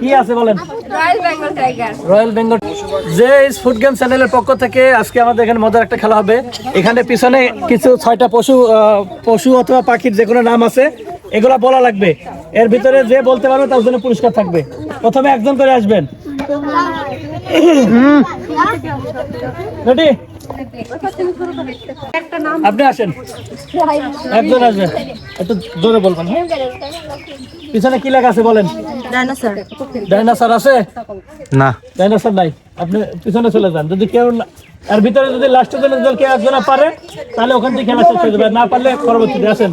কি আছে বলেন? Royal Bengal tiger royal Bengal যে ফুড গেম চ্যানেলের পক্ষ থেকে আজকে আমাদের এখানে মজার একটা খেলা হবে। এখানে পিছনে কিছু ছয়টা পশু আহ, পশু অথবা পাখির যে কোনো নাম আছে এগুলা বলা লাগবে। এর ভিতরে যে বলতে পারবে তার জন্য পুরস্কার থাকবে। প্রথমে একজন করে আসবেন। রেডি আপনি আসেন। একজন আসবেন। একটু জোরে বলবেন হ্যাঁ? পিছনে কি লেখা আছে বলেন? ডাইনোসর আছে? না। ডাইনোসর নাই। আপনি পিছনে চলে যান। যদি কেউ না- আর ভিতরে যদি লাস্টের জন্য যদি কেউ একজন পারে তাহলে ওখান থেকে খেলা শেষ হয়ে যাবে। আর না পারলে পরবর্তীতে আসেন।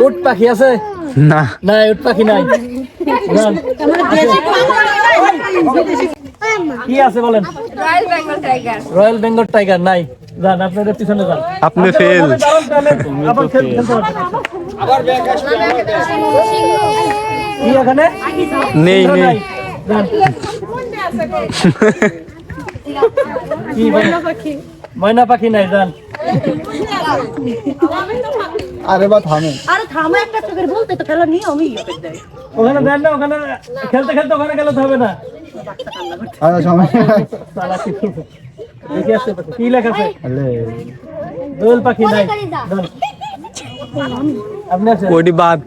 উট পাখি আছে? না। না উট পাখি নাই। যান। কি আছে বলেন? Royal Bengal tiger royal Bengal tiger নাই। যান আপনাদের পিছনে যান। আপনি ফেল দাঁড়ান তাহলে আবার খেলতে পারবেন। কি এখানে? নেই নেই। যান। কি ময়না পাখি ময়না পাখি নাই যান। আরে বা থামে। আরে থামো একটা করে বলতে তো খেলা নিয়ে আমি ওখানে দেন না ওখানে খেলতে খেলতে ওখানে গেলে তো হবে না। কি আসতে কি লেখা আছে? দোয়েল পাখি নাই। আপনি আছেন? ওটি বাদ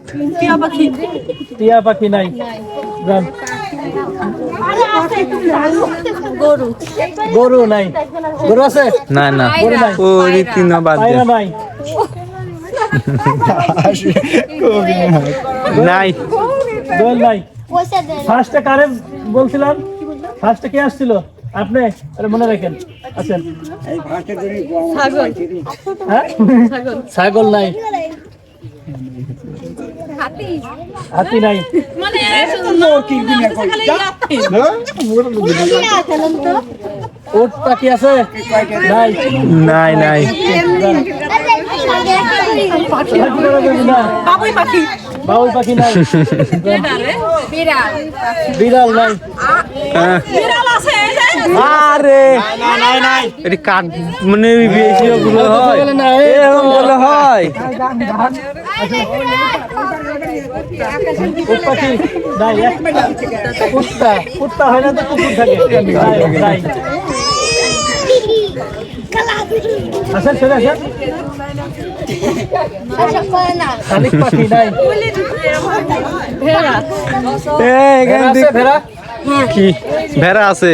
টিয়া পাখি। নাই। যান গরু। গরু নাই। গরু আছে? না না। গরু নাই। তিন বাদ দে। নাই। নাই। দোয়েল নাই। ফার্স্টে কারে বলছিলাম? ফার্স্টে কে আসছিল? আপনি? আরে মনে রাখেন। আছেন। হ্যাঁ? ছাগল। নাই। হাতি। নাই। উট পাখি আছে? নাই। নাই নাই। পাখি। বাবুই পাখি নাই? বিড়াল নাই। হ্যাঁ। আরে! এটি মানে বেশি ওগুলো হয়। এরকম বলে হয়। পাখি নাই কুত্তা কুত্তা হয় না তো কুকুর থাকে। নাই, নাই। আসেন সরে আসেন। কি ভেড়া আছে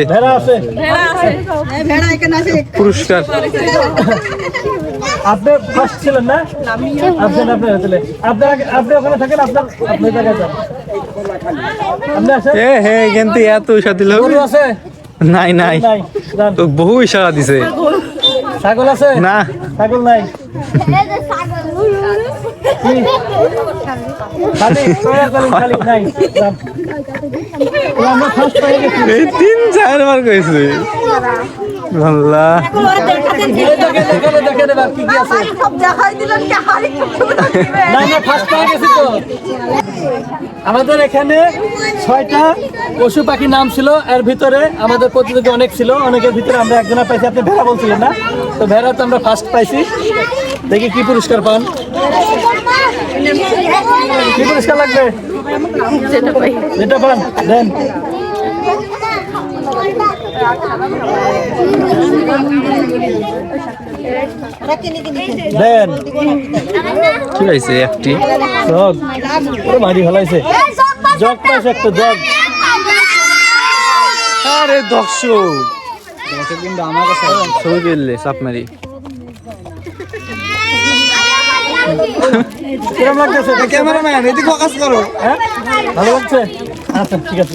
পুরস্কার আপনি ফার্স্ট ছিলেন না আপনি আপনি আপনার আগে- আপনি ওখানে থাকেন আপনার আপনি জায়গায় যান আপনি আসেন এ হে কিন্তু এত ইশা দিল। আছে? নাই নাই। তো বহু ইশারা দিছে। ছাগল? আছে? না। ছাগল নাই। তিন চারবার কইছে। আল্লাহ। এই দেখে দেখে দেখে এবার কি কি আছে। সব দেখাই দিলেন কি? হারি না না ফার্স্ট গেছি তো। আমাদের এখানে ছয়টা পশু পাখির নাম ছিল। এর ভিতরে আমাদের প্রতিযোগী অনেক ছিল। অনেকের ভিতরে আমরা একজনা পাইছি, আপনি ভেড়া বলছিলেন না? তো ভেড়া তো আমরা ফার্স্ট পাইছি। দেখি কি পুরস্কার পান। কি পুরস্কার লাগবে? যেটা পান, দেন। দেন। কি হয়েছে একটি? জগ পুরো মারি ফেলাইছে। জগ পাইছে একটা জগ। আরে দর্শক। দর্শক কিন্তু আমার কাছে ছবি পেলে চাপ মারি। কিরম লাগতেছে? ক্যামেরাম্যান এদিকে ফোকাস করো। হ্যাঁ? ভালো লাগছে? আচ্ছা ঠিক আছে।